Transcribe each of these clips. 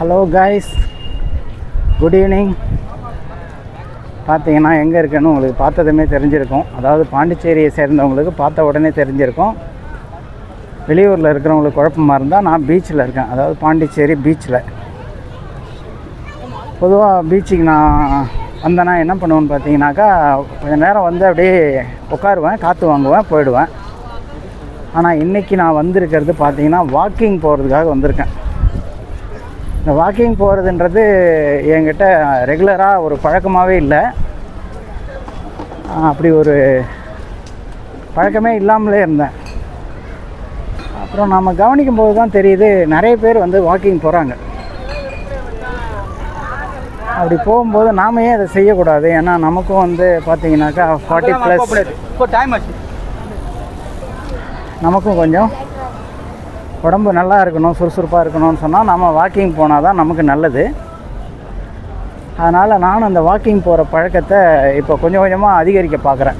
Hello guys good evening பார்த்தீங்கன்னா எங்கே இருக்குன்னு உங்களுக்கு பார்த்ததுமே தெரிஞ்சிருக்கும். அதாவது பாண்டிச்சேரியை சேர்ந்தவங்களுக்கு பார்த்த உடனே தெரிஞ்சிருக்கும். வெளியூரில் இருக்கிறவங்களுக்கு குழப்பமாக இருந்தால் நான் பீச்சில் இருக்கேன். அதாவது பாண்டிச்சேரி பீச்சில் பொதுவாக பீச்சுக்கு நான் வந்தேன்னா என்ன பண்ணுவேன்னு பார்த்தீங்கன்னாக்கா கொஞ்சம் நேரம் வந்து அப்படியே உட்காருவேன் காற்று வாங்குவேன் போயிடுவேன். ஆனால் இன்றைக்கி நான் வந்திருக்கிறது பார்த்தீங்கன்னா வாக்கிங் போகிறதுக்காக வந்திருக்கேன். இந்த வாக்கிங் போகிறதுன்றது என்கிட்ட ரெகுலராக ஒரு பழக்கமாகவே இல்லை. அப்படி ஒரு பழக்கமே இல்லாமலே இருந்தேன். அப்புறம் நாம் கவனிக்கும் போது தான் தெரியுது நிறைய பேர் வந்து வாக்கிங் போகிறாங்க அப்படி போகும்போது நாம ஏன் அதை செய்யக்கூடாது? ஏன்னா நமக்கும் வந்து பார்த்தீங்கன்னாக்கா ஃபார்ட்டி ப்ளஸ் நமக்கும் கொஞ்சம் உடம்பு நல்லா இருக்கணும் சுறுசுறுப்பாக இருக்கணும்னு சொன்னால் நம்ம வாக்கிங் போனால் தான் நமக்கு நல்லது. அதனால் நானும் அந்த வாக்கிங் போகிற பழக்கத்தை இப்போ கொஞ்சம் கொஞ்சமாக அதிகரிக்க பார்க்குறேன்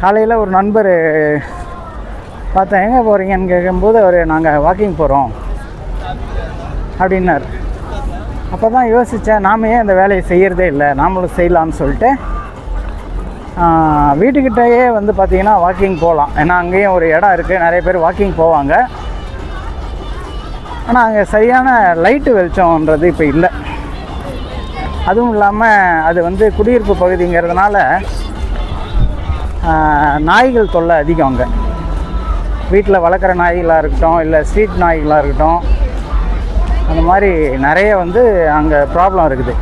காலையில் ஒரு நண்பர் பார்த்தேன் எங்கே போகிறீங்கன்னு கேட்கும்போது அவர் நாங்கள் வாக்கிங் போகிறோம் அப்படின்னார். அப்போ தான் யோசித்தேன் நாம ஏன் இந்த வேலையை செய்கிறதே இல்லை நாமளும் செய்யலாம்னு சொல்லிட்டு வீட்டுக்கிட்டேயே வந்து பார்த்திங்கன்னா வாக்கிங் போகலாம். ஏன்னா அங்கேயும் ஒரு இடம் இருக்குது நிறைய பேர் வாக்கிங் போவாங்க. ஆனால் அங்கே சரியான லைட்டு வெளிச்சம்ன்றது இப்போ இல்லை. அதுவும் இல்லாமல் அது வந்து குடியிருப்பு பகுதிங்கிறதுனால நாய்கள் தொல்லை அதிகம் அங்கே. வீட்டில் வளர்க்குற நாய்களாக இருக்கட்டும் இல்லை ஸ்ட்ரீட் நாய்களாக இருக்கட்டும் அந்த மாதிரி நிறைய வந்து அங்கே ப்ராப்ளம் இருக்குது.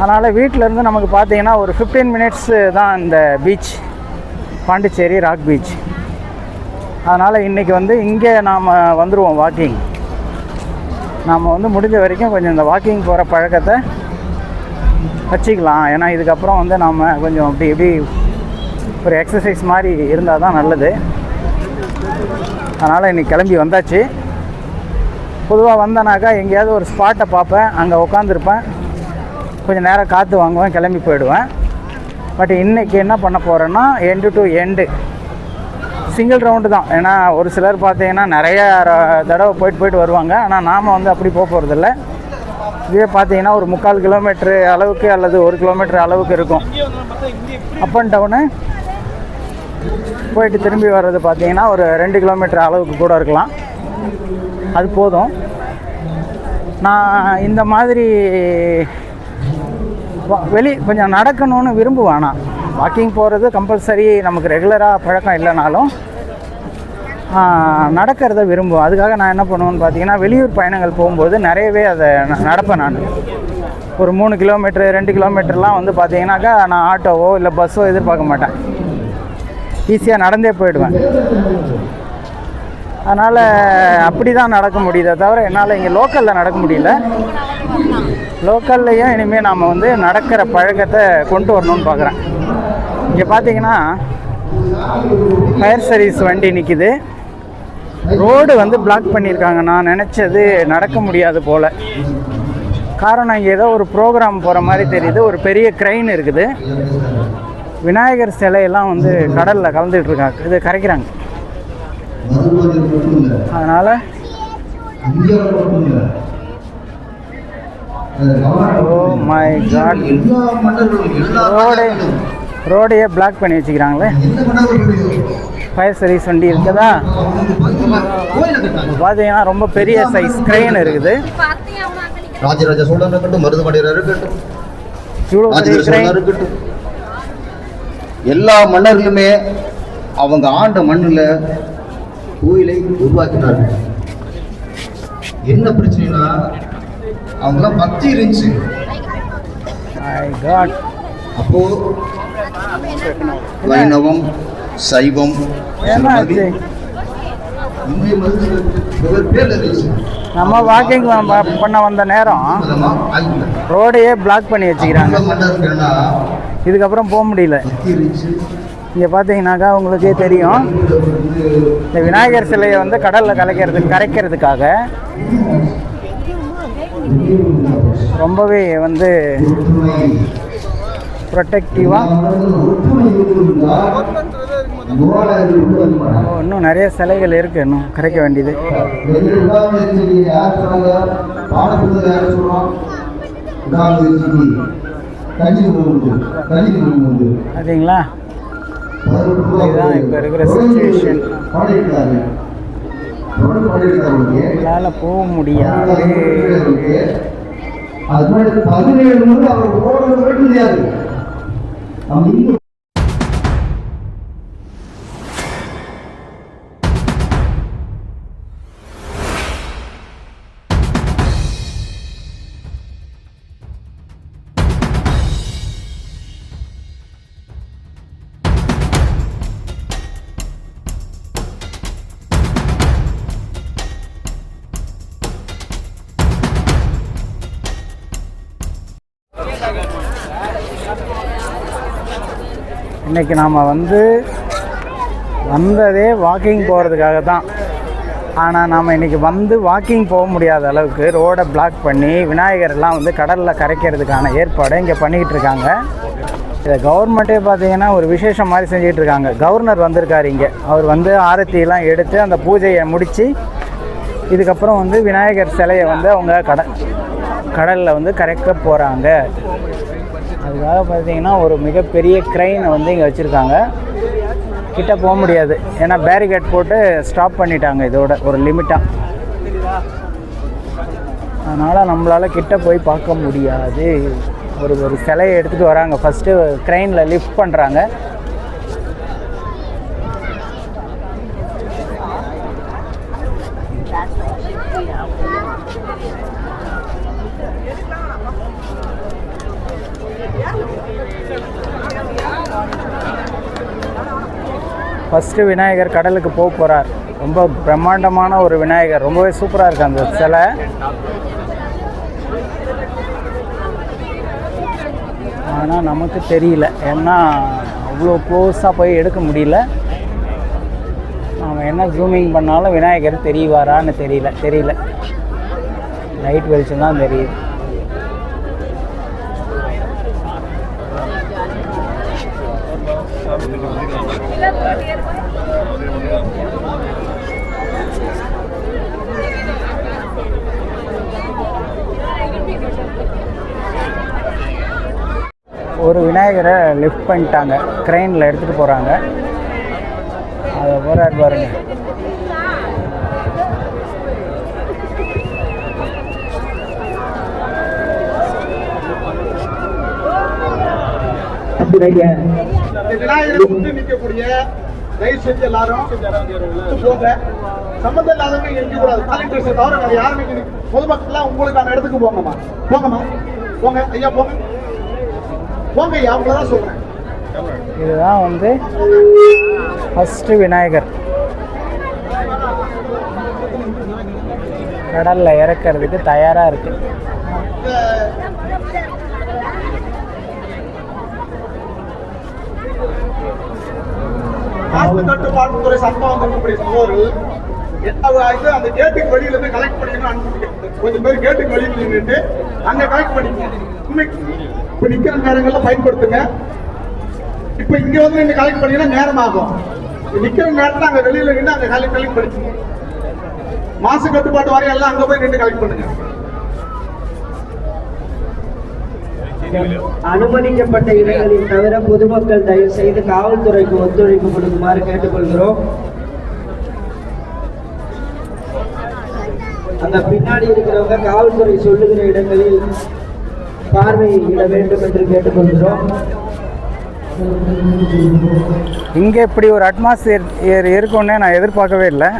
அதனால் வீட்டிலேருந்து நமக்கு பார்த்தீங்கன்னா ஒரு ஃபிஃப்டீன் மினிட்ஸு தான் இந்த பீச் பாண்டிச்சேரி ராக் பீச் அதனால் இன்றைக்கி வந்து இங்கே நாம் வந்துடுவோம் வாக்கிங் நாம் வந்து முடிஞ்ச வரைக்கும் கொஞ்சம் இந்த வாக்கிங் போகிற பழக்கத்தை வச்சுக்கலாம். ஏன்னா இதுக்கப்புறம் வந்து நம்ம கொஞ்சம் அப்படி இப்படி ஒரு எக்ஸசைஸ் மாதிரி இருந்தால் தான் நல்லது. அதனால் இன்றைக்கி கிளம்பி வந்தாச்சு. பொதுவாக வந்தேனாக்கா எங்கேயாவது ஒரு ஸ்பாட்டை பார்ப்பேன். அங்கே உட்காந்துருப்பேன் கொஞ்சம் நேரம் காற்று வாங்குவேன் கிளம்பி போயிடுவேன். பட் இன்றைக்கி என்ன பண்ண போகிறேன்னா end to end single round தான். ஏன்னா ஒரு சிலர் பார்த்தீங்கன்னா நிறைய தடவை போயிட்டு போயிட்டு வருவாங்க. ஆனால் நாம் வந்து அப்படி போக போகிறதில்ல இதுவே பார்த்தீங்கன்னா ஒரு முக்கால் கிலோமீட்ரு அளவுக்கு அல்லது ஒரு கிலோமீட்டர் அளவுக்கு இருக்கும். அப் அண்ட் டவுனு போயிட்டு திரும்பி வர்றது பார்த்தீங்கன்னா ஒரு ரெண்டு கிலோமீட்டர் அளவுக்கு கூட இருக்கலாம். அது போதும். நான் இந்த மாதிரி வெளி கொஞ்சம் நடக்கணும்னு விரும்புவேன்? நான் வாக்கிங் போகிறது கம்பல்சரி நமக்கு ரெகுலராக பழக்கம் இல்லைனாலும் நடக்கிறத விரும்புவேன் அதுக்காக நான் என்ன பண்ணுவேன்னு பார்த்தீங்கன்னா வெளியூர் பயணங்கள் போகும்போது நிறையவே அதை ந- நடப்பேன் நான். ஒரு மூணு கிலோமீட்டர் ரெண்டு கிலோமீட்டர்லாம் வந்து பார்த்தீங்கன்னாக்கா நான் ஆட்டோவோ இல்லை பஸ்ஸோ எதிர்பார்க்க மாட்டேன். ஈஸியாக நடந்தே போயிடுவேன். அதனால் அப்படி தான் நடக்க முடியுதே தவிர என்னால் இங்கே லோக்கலில் நடக்க முடியல. லோக்கல்லையும் இனிமேல் நாம் வந்து நடக்கிற பழக்கத்தை கொண்டு வரணும்னு பார்க்குறேன். இங்கே பார்த்தீங்கன்னா ஃபயர் சர்வீஸ் வண்டி நிற்கிது ரோடு வந்து பிளாக் பண்ணியிருக்காங்க. நான் நினச்சது நடக்க முடியாது போல். காரணம் இங்கே ஏதோ ஒரு ப்ரோக்ராம் போகிற மாதிரி தெரியுது. ஒரு பெரிய க்ரைன் இருக்குது. விநாயகர் சிலையெல்லாம் வந்து கடலில் கலந்துட்டுருக்காங்க இது கரைக்கிறாங்க. அதனால் ஓ மை காட் ரோடு ரோடையே பிளாக் பண்ணி வச்சுக்கிறாங்களே. ஃபயர் சர்வீஸ் வண்டி இருக்குதா? பார்த்தீங்கன்னா ரொம்ப பெரிய சைஸ் க்ரெயின் இருக்குது. ராஜராஜ சோழன் இருக்கட்டும் மருதுமடையர் இருக்கட்டும். எல்லா மன்னர்களுமே அவங்க ஆண்ட மண்ணுல கோயிலை உருவாக்கினார்கள். என்ன பிரச்சனைனா அவங்களாம் பக்தி இருந்துச்சு. அப்போ வைணவம் சைவம் நம்ம வாக்கிங் பண்ண வந்த நேரம். ரோடையே பிளாக் பண்ணி வச்சுக்கிறாங்க. இதுக்கப்புறம் போக முடியல. இங்கே பார்த்தீங்கன்னாக்கா உங்களுக்கே தெரியும். இந்த விநாயகர் சிலையை வந்து கடலில் கலைக்கிறது கரைக்கிறதுக்காக ரொம்பவே வந்து ப்ரொட்டக்டிவாக இன்னும் நிறைய சிலைகள் இருக்குது இன்னும் கரைக்க வேண்டியது. பார்த்தீங்களா இதுதான் இப்ப இருக்கிற situation. எங்களால் போக முடியாது அது பதினேழு அவர் ஓட முடியாது. நம்ம நாம் வந்து வந்ததே வாக்கிங் போகிறதுக்காக தான் ஆனால் நாம் இன்னைக்கு வந்து வாக்கிங் போக முடியாத அளவுக்கு ரோடை பிளாக் பண்ணி விநாயகர்லாம் வந்து கடலில் கரைக்கிறதுக்கான ஏற்பாடை இங்கே பண்ணிக்கிட்டு இருக்காங்க. இதை கவர்மெண்ட்டே பார்த்தீங்கன்னா ஒரு விசேஷம் மாதிரி செஞ்சுட்டு இருக்காங்க. கவர்னர் வந்திருக்காரு இங்கே. அவர் வந்து ஆரத்தியெல்லாம் எடுத்து அந்த பூஜையை முடித்து இதுக்கப்புறம் வந்து விநாயகர் சிலையை வந்து அவங்க கட கடலில் வந்து கரைக்க போகிறாங்க அதுக்காக பார்த்தீங்கன்னா ஒரு மிகப்பெரிய க்ரைனை வந்து இங்கே வச்சுருக்காங்க. கிட்ட போக முடியாது. ஏன்னா பேரிகேட் போட்டு ஸ்டாப் பண்ணிட்டாங்க இதோட ஒரு லிமிட்டாக அதனால் நம்மளால் கிட்ட போய் பார்க்க முடியாது. ஒரு ஒரு சிலையை எடுத்துகிட்டு வராங்க. ஃபஸ்ட்டு க்ரைனில் லிஃப்ட் பண்ணுறாங்க ஃபஸ்ட்டு விநாயகர் கடலுக்கு போக போகிறார் ரொம்ப பிரம்மாண்டமான ஒரு விநாயகர். ரொம்பவே சூப்பராக இருக்குது அந்த சிலை. ஆனால் நமக்கு தெரியல. ஏன்னா அவ்வளோ க்ளோஸாக போய் எடுக்க முடியல. அவன் என்ன ஜூமிங் பண்ணாலும் விநாயகர் தெரியவாரான்னு தெரியல. தெரியல. லைட் வெளிச்சம் தான் தெரியுது. ஒரு விநாயகரை லிஃப்ட் பண்ணிட்டாங்க. க்ரெயினில் எடுத்துகிட்டு போகிறாங்க அதை போகிறார் பாருங்க. விநாயகரை முன்னே நிற்கக்கூடிய தயவு செஞ்சு எல்லாரும் போங்க. சம்மந்தம் இல்லாதவங்க எங்க கூடாது. கலெக்டர்ஸை தவிர வேற யாருமே பொதுமக்கள்லாம் உங்களுக்கான இடத்துக்கு போங்கம்மா. போங்கம்மா. போங்க. ஐயா போங்க. போங்க ஐயா உங்களை தான் சொல்றேன். இதுதான் வந்து ஃபஸ்ட்டு விநாயகர். கடலில் இறக்கிறதுக்கு தயாராக இருக்குது மாசு கட்டுப்பாட்டுத்துறை சட்டம் வந்திருக்கக்கூடிய சகோதரர்கள் எல்லா அந்த கேட்டுக்கு வெளியில இருந்து கலெக்ட் பண்ணிக்கணும் அனுப்பிட்டு கொஞ்சம் பேர் கேட்டுக்கு வெளியில நின்றுட்டு அங்க கலெக்ட் பண்ணிக்கோங்க இப்ப நிக்கிற நேரங்கள்ல பயன்படுத்துங்க. இப்ப இங்க வந்து நீங்க கலெக்ட் பண்ணீங்கன்னா நேரம் ஆகும். நிக்கிற நேரத்துல அங்க வெளியில நின்று அங்க கலெக்ட் கலெக்ட் பண்ணிக்கணும். மாசு கட்டுப்பாட்டு வாரியம் எல்லாம் அங்க போய் நின்று கலெக்ட் பண்ணுங்க. அனுமதிக்கப்பட்ட இடங்களில் தவிர பொதுமக்கள் தயவு செய்து காவல்துறைக்கு ஒத்துழைப்பு கொடுக்குமாறு கேட்டுக்கொள்கிறோம். அந்த பின்னாடி இருக்கிறவங்க காவல்துறை சொல்லுகிற இடங்களில் பார்வையிட வேண்டும் என்று கேட்டுக்கொள்கிறோம். இங்கே இப்படி ஒரு அட்மாஸ்பியர் இருக்கும்னே நான் எதிர்பார்க்கவே இல்லை.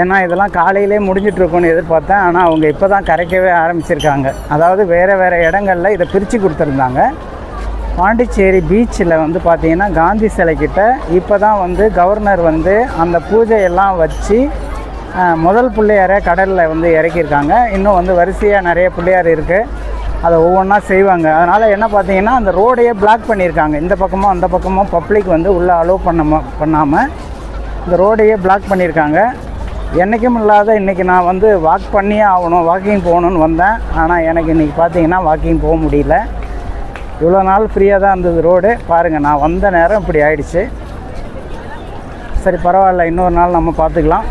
ஏன்னா இதெல்லாம் காலையிலே முடிஞ்சிட்ருக்கும்னு எதிர்பார்த்தேன். ஆனால் அவங்க இப்போ தான் கரைக்கவே ஆரம்பிச்சிருக்காங்க. அதாவது வேறு வேறு இடங்களில் இதை பிரித்து கொடுத்துருந்தாங்க. பாண்டிச்சேரி பீச்சில் வந்து பார்த்திங்கன்னா காந்தி சிலைக்கிட்ட இப்போ தான் வந்து கவர்னர் வந்து அந்த பூஜையெல்லாம் வச்சு முதல் பிள்ளையாரை கடலில் வந்து இறக்கியிருக்காங்க. இன்னும் வந்து வரிசையாக நிறைய பிள்ளையார் இருக்குது அதை ஒவ்வொன்றா செய்வாங்க. அதனால் என்ன பார்த்தீங்கன்னா அந்த ரோடையே பிளாக் பண்ணியிருக்காங்க. இந்த பக்கமும் அந்த பக்கமும் பப்ளிக் வந்து உள்ளே அலோவ் பண்ண பண்ணாமல் இந்த ரோடையே பிளாக் பண்ணியிருக்காங்க. என்றைக்கும் இல்லாத இன்றைக்கி நான் வந்து வாக் பண்ணியே ஆகணும் வாக்கிங் போகணுன்னு வந்தேன். ஆனால் எனக்கு இன்றைக்கி பார்த்தீங்கன்னா வாக்கிங் போக முடியல. இவ்வளோ நாள் ஃப்ரீயாக தான் இருந்தது ரோடு பாருங்கள் நான் வந்த நேரம் இப்படி ஆயிடுச்சு. சரி பரவாயில்ல இன்னொரு நாள் நம்ம பார்த்துக்கலாம்